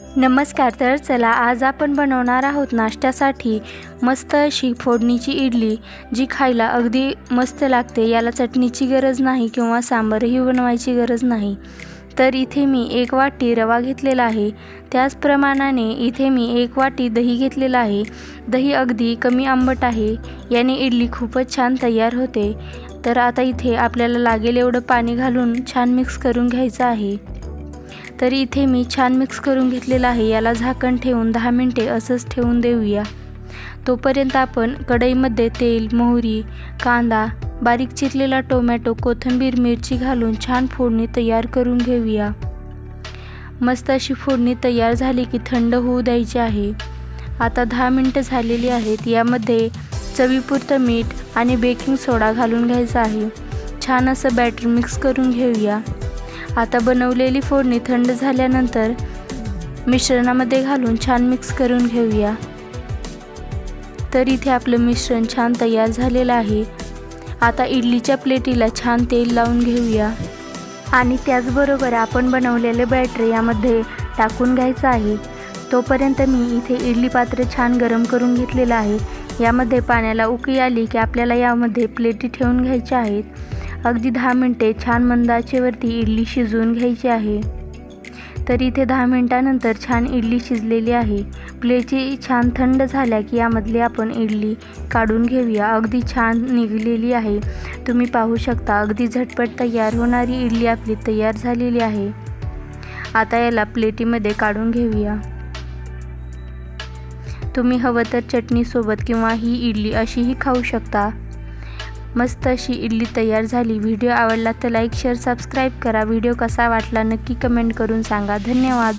नमस्कार तर चला आज आपण बनवणार आहोत नाश्त्यासाठी मस्त अशी फोडणीची इडली जी खायला अगदी मस्त लागते. याला चटणीची गरज नाही किंवा सांबारही बनवायची गरज नाही. तर इथे मी एक वाटी रवा घेतलेला आहे. त्याचप्रमाणाने इथे मी एक वाटी दही घेतलेला आहे. दही अगदी कमी आंबट आहे. याने इडली खूपच छान तयार होते. तर आता इथे आपल्याला लागेल एवढं पाणी घालून छान मिक्स करून घ्यायचं आहे. तर इथे मी छान मिक्स करून घेतलेलं आहे. याला झाकण ठेवून दहा मिनटे असंच ठेवून देऊया. तोपर्यंत आपण कढईमध्ये तेल मोहरी कांदा बारीक चिरलेला टोमॅटो कोथिंबीर मिरची घालून छान फोडणी तयार करून घेऊया. मस्त अशी फोडणी तयार झाली की थंड होऊ द्यायची आहे. आता दहा मिनटं झालेली आहेत. यामध्ये चवीपुरतं मीठ आणि बेकिंग सोडा घालून घ्यायचा आहे. छान असं बॅटर मिक्स करून घेऊया. आता बनवलेली फोडणी थंड झाल्यानंतर मिश्रणामध्ये घालून छान मिक्स करून घेऊया. तर इथे आपलं मिश्रण छान तयार झालेलं आहे. आता इडलीच्या प्लेटीला छान तेल लावून घेऊया. आणि त्याचबरोबर आपण बनवलेले बॅटर यामध्ये टाकून घ्यायचं आहे. तोपर्यंत मी इथे इडली पात्र छान गरम करून घेतलेलं आहे. यामध्ये पाण्याला उकळी आली की आपल्याला यामध्ये प्लेटी ठेवून घ्यायच्या आहेत. अगदी दहा मिनटे छान मंदाचेवरती इडली शिजवून घ्यायची आहे. तर इथे दहा मिनटानंतर छान इडली शिजलेली आहे. प्लेटी छान थंड झाल्या की यामधली आपण इडली काढून घेऊया. अगदी छान निघलेली आहे. तुम्ही पाहू शकता अगदी झटपट तयार होणारी इडली आपली तयार झालेली आहे. आता याला प्लेटीमध्ये काढून घेऊया. तुम्ही हवं तर चटणीसोबत किंवा ही इडली अशीही खाऊ शकता. मस्त अशी इडली तयार झाली. व्हिडिओ आवडला तर लाईक शेअर सबस्क्राईब करा. व्हिडिओ कसा वाटला नक्की कमेंट करून सांगा. धन्यवाद.